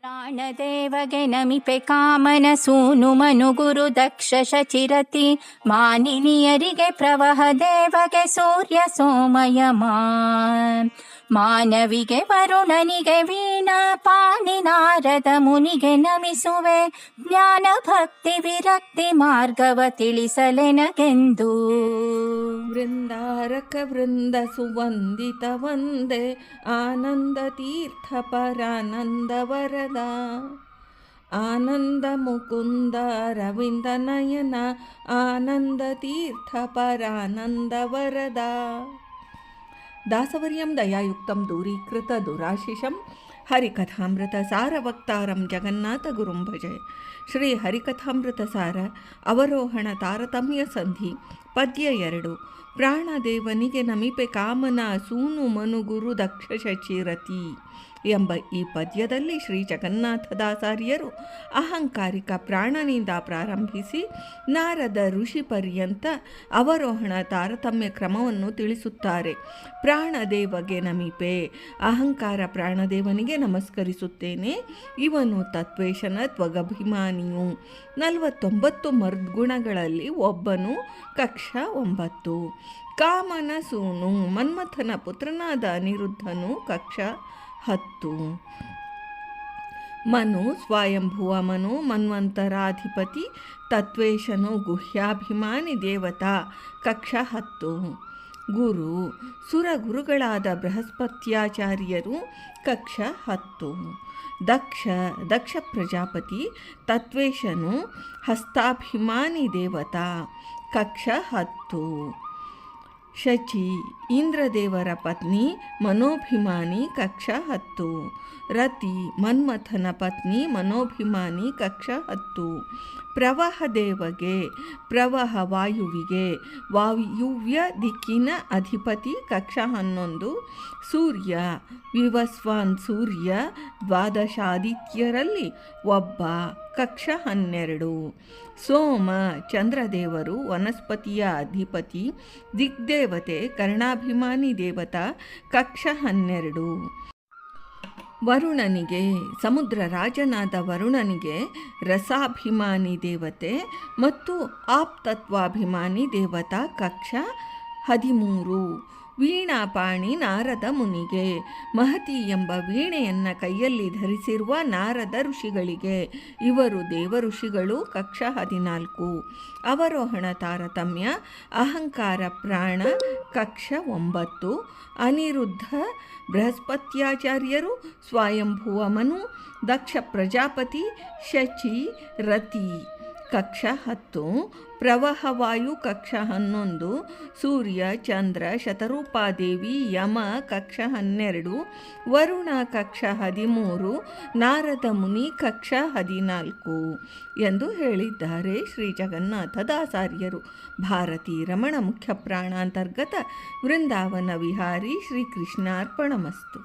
ಪ್ರಾಣದೇವಗೆ ನಮಿಪೆ ಕಾಮನ ಸೂನು ಮನು ಗುರು ದಕ್ಷ ಶಚಿರತಿ ಮಾನಿನಿಯರಿಗೆ ಪ್ರವಹ ದೇವಗೆ ಸೂರ್ಯ ಸೋಮಯಮ ಮಾನವಿಗೆ ವರುಣನಿಗೆ ವೀಣಾ ಪಾಣಿ ನಾರದ ಮುನಿಗೆ ನಮಿಸುವೆ ಜ್ಞಾನ ಭಕ್ತಿ ವಿರಕ್ತಿ ಮಾರ್ಗವ ತಿಳಿಸಲೆನಗೆಂದು ವೃಂದಾರಕ ವೃಂದ ಸುವಂದಿತ ವಂದೇ ಆನಂದ ತೀರ್ಥ ಪರಾನಂದ ವರದ ಆನಂದ ಮುಕುಂದ ರವಿಂದ ನಯನ ಆನಂದ ತೀರ್ಥ ಪರಾನಂದ ವರದ ದಾಸವರ್ಯಂ ದಯಾಯುಕ್ತಂ ದೂರೀಕೃತ ದುರಾಶಿಷಂ ಹರಿಕಥಾಮೃತ ಸಾರವಕ್ತಾರಂ ಜಗನ್ನಾಥ ಗುರುಂ ಪದ್ಯ ಎರಡು. ಪ್ರಾಣದೇವನಿಗೆ ನಮಿಪೆ ಕಾಮನ ಸೂನು ಮನು ಗುರು ದಕ್ಷ ಶಚಿರತಿ ಎಂಬ ಈ ಪದ್ಯದಲ್ಲಿ ಶ್ರೀ ಜಗನ್ನಾಥದಾಚಾರ್ಯರು ಅಹಂಕಾರಿಕ ಪ್ರಾಣನಿಂದ ಪ್ರಾರಂಭಿಸಿ ನಾರದ ಋಷಿ ಪರ್ಯಂತ ಅವರೋಹಣ ತಾರತಮ್ಯ ಕ್ರಮವನ್ನು ತಿಳಿಸುತ್ತಾರೆ. ಪ್ರಾಣದೇವಗೆ ನಮಿಪೆ, ಅಹಂಕಾರ ಪ್ರಾಣದೇವನಿಗೆ ನಮಸ್ಕರಿಸುತ್ತೇನೆ. ಇವನು ತತ್ವೇಶನ ತ್ವಗಭಿಮಾನಿಯು. ನಲವತ್ತೊಂಬತ್ತು ಮರ್ದ್ಗುಣಗಳಲ್ಲಿ ಒಬ್ಬನು ಕಕ್ಷ ಒಂಬತ್ತು. ಕಾಮನ ಸೂನು ಮನ್ಮಥನ ಪುತ್ರನಾದ ಅನಿರುದ್ಧನು ಕಕ್ಷ ಹತ್ತು. ಮನು ಸ್ವಯಂಭುವ ಮನು ಮನ್ವಂತರಾಧಿಪತಿ ತತ್ವೇಶನು ಗುಹ್ಯಾಭಿಮಾನಿ ದೇವತಾ ಕಕ್ಷ ಹತ್ತು. ಗುರು ಸುರಗುರುಗಳಾದ ಬೃಹಸ್ಪತ್ಯಾಚಾರ್ಯರು ಕಕ್ಷ ಹತ್ತು. ದಕ್ಷ ದಕ್ಷ ಪ್ರಜಾಪತಿ ತತ್ವೇಶನು ಹಸ್ತಾಭಿಮಾನಿ ದೇವತಾ ಕಕ್ಷ ಹತ್ತು. ಶಚಿ, ಇಂದ್ರದೇವರ ಪತ್ನಿ, ಮನೋಭಿಮಾನಿ, ಕಕ್ಷ ಹತ್ತು. ರತಿ, ಮನ್ಮಥನ ಪತ್ನಿ, ಮನೋಭಿಮಾನಿ, ಕಕ್ಷ ಹತ್ತು. ಪ್ರವಾಹ ದೇವಗೆ, ಪ್ರವಾಹ ವಾಯುವಿಗೆ, ವಾಯುವ್ಯ ದಿಕ್ಕಿನ ಅಧಿಪತಿ, ಕಕ್ಷ ಹನ್ನೊಂದು. ಸೂರ್ಯ, ವಿವಸ್ವಾನ್ ಸೂರ್ಯ, ದ್ವಾದಶಾದಿತ್ಯರಲ್ಲಿ ಒಬ್ಬ. ಕಕ್ಷ ಹನ್ನೆರಡು. ಸೋಮ ಚಂದ್ರದೇವರು ವನಸ್ಪತಿಯ ಅಧಿಪತಿ, ದಿಗ್ದೇವತೆ ಕರ್ಣಾಭಿಮಾನಿ ದೇವತಾ, ಕಕ್ಷ ಹನ್ನೆರಡು. ವರುಣನಿಗೆ, ಸಮುದ್ರ ರಾಜನಾದ ವರುಣನಿಗೆ ರಸಾಭಿಮಾನಿ ದೇವತೆ ಮತ್ತು ಆಪ್ತತ್ವಾಭಿಮಾನಿ ದೇವತಾ ಕಕ್ಷ ಹದಿಮೂರು. ವೀಣಾಪಾಣಿ ನಾರದ ಮುನಿಗೆ. ಮಹತಿ ಎಂಬ ವೀಣೆಯನ್ನು ಕೈಯಲ್ಲಿ ಧರಿಸಿರುವ ನಾರದ ಋಷಿಗಳಿಗೆ. ಇವರು ದೇವ ಋಷಿಗಳು ಕಕ್ಷ ಹದಿನಾಲ್ಕು. ಅವರೋಹಣ ತಾರತಮ್ಯ, ಅಹಂಕಾರ ಪ್ರಾಣ, ಕಕ್ಷ ಒಂಬತ್ತು. ಅನಿರುದ್ಧ ಬೃಹಸ್ಪತ್ಯಾಚಾರ್ಯರು ಸ್ವಯಂಭುವ ಮನು ದಕ್ಷ ಪ್ರಜಾಪತಿ, ಶಚಿ, ರತಿ. ಕಕ್ಷ ಹತ್ತು ಪ್ರವಾಹವಾಯು ಕಕ್ಷ ಹನ್ನೊಂದು, ಸೂರ್ಯ, ಚಂದ್ರ, ಶತರೂಪಾದೇವಿ, ಯಮ ಕಕ್ಷ ಹನ್ನೆರಡು, ವರುಣ ಕಕ್ಷ ಹದಿಮೂರು, ನಾರದ ಮುನಿ ಕಕ್ಷ ಹದಿನಾಲ್ಕು ಎಂದು ಹೇಳಿದ್ದಾರೆ ಶ್ರೀ ಜಗನ್ನಾಥ ದಾಸಾರ್ಯರು. ಭಾರತೀ ರಮಣ ಮುಖ್ಯ ಪ್ರಾಣಾಂತರ್ಗತ ವೃಂದಾವನ ವಿಹಾರಿ ಶ್ರೀಕೃಷ್ಣಾರ್ಪಣಮಸ್ತು.